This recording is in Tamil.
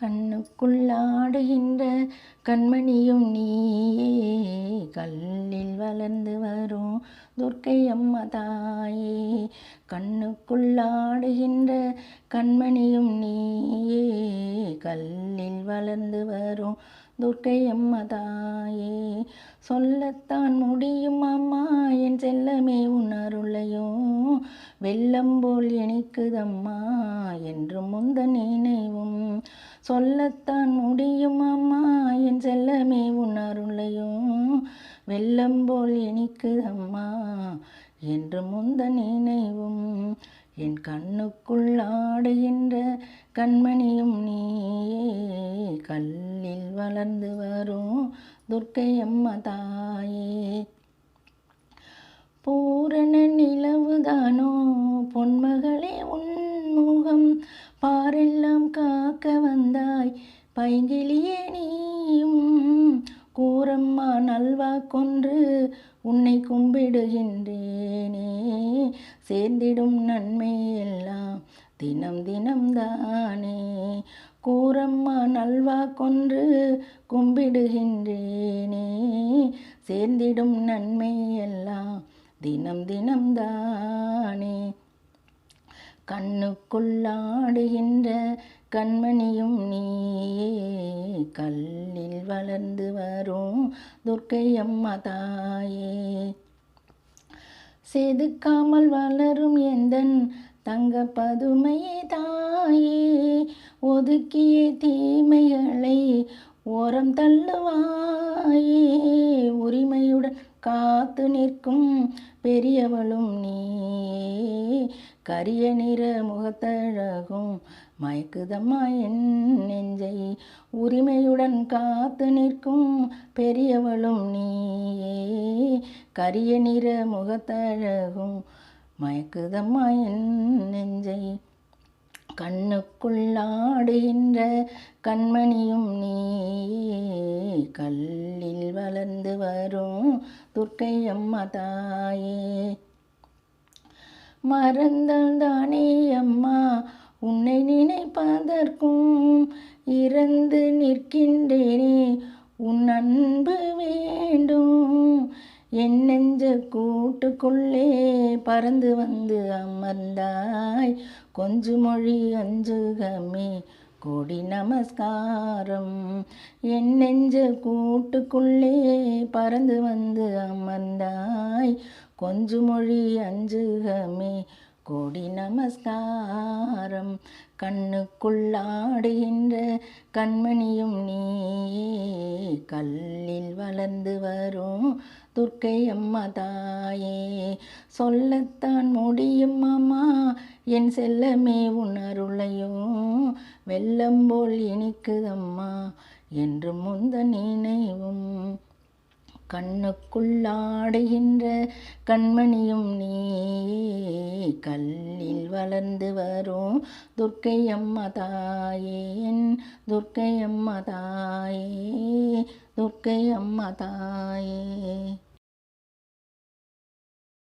கண்ணுக்குள்ளாடுகின்ற கண்மணியும் நீயே. கல்லில் வளர்ந்து வரும் துர்க்கை அம்மா தாயே. கண்ணுக்குள்ளாடுகின்ற கண்மணியும் நீயே. கல்லில் வளர்ந்து வரும் துர்க்கை அம்மா தாயே. சொல்லத்தான் முடியும் அம்மா என் செல்லமே உணருளையும் வெள்ளம் போல் இனிக்குதம்மா என்று முந்த நினைவும். சொல்லத்தான் முடியும் அம்மா என் செல்லமே உணருளையும் வெள்ளம் போல் இனிக்குதம்மா என்று முந்த நினைவும். என் கண்ணுக்குள் ஆடுகின்ற கண்மணியும் நீயே கல்லில் வளர்ந்து வரும் துர்க்கை அம்மா தாயே. பூரண நிலவுதானோ பொன்ம பைங்கிலியே நீயும் கூரம்மா நல்வா கொன்று உன்னை கும்பிடுகின்றேனே. சேர்ந்திடும் நன்மை எல்லாம் தினம் தினம் தானே. கூரம்மா நல்வா கொன்று கும்பிடுகின்றேனே. சேர்ந்திடும் நன்மை எல்லாம் தினம் தினம் தானே. கண்ணுக்குள்ளாடுகின்ற கண்மணியும் நீயே கல்லில் வளர்ந்து வரும் துர்க்கை அம்மா தாயே. செதுக்காமல் வளரும் எந்தன் தங்க பதுமையே தாயே. ஒதுக்கிய தீமைகளை ஓரம் தள்ளுவாயே. உரிமையுடன் காத்து நிற்கும் பெரியவளும் நீ கரிய நிற முகத்தழகும். மயக்குதம்மா என் நெஞ்சை உரிமையுடன் காத்து நிற்கும். பெரியவளும் நீயே கரிய நிற முகத்தழகும். மயக்குதம்மா என் நெஞ்சை கண்ணுக்குள்ளாடுகின்ற கண்மணியும் நீயே. கல்லில் வளர்ந்து வரும் துர்க்கை அம்மா தாயே. மறந்தால் தானே அம்மா. உன்னை நினைப்பதற்கும் இறந்து நிற்கின்றேனே. உன் அன்பு வேண்டும். என் நெஞ்ச கூட்டுக்குள்ளே பறந்து வந்து அமர்ந்தாய். கொஞ்சு மொழி அஞ்சுகமே. கொடி நமஸ்காரம். என் நெஞ்ச கூட்டுக்குள்ளே பறந்து வந்து அமர்ந்தாய். கொஞ்சு மொழி அஞ்சுகமே கொடி நமஸ்காரம். கண்ணுக்குள்ளாடுகின்ற கண்மணியும் நீயே கல்லில் வளர்ந்து வரும் துர்க்கை அம்மா தாயே. சொல்லத்தான் முடியும் அம்மா. என் செல்லமே உணருளையும் வெள்ளம் போல் இனிக்குதம்மா என்று முந்த நினைவும். கண்ணுக்குள்ளாடுகின்ற கண்மணியும் நீயே கல்லில் வளர்ந்து வரும். துர்க்கை அம்மா தாயேன் துர்க்கை அம்மா தாயே துர்க்கை அம்மா தாயே.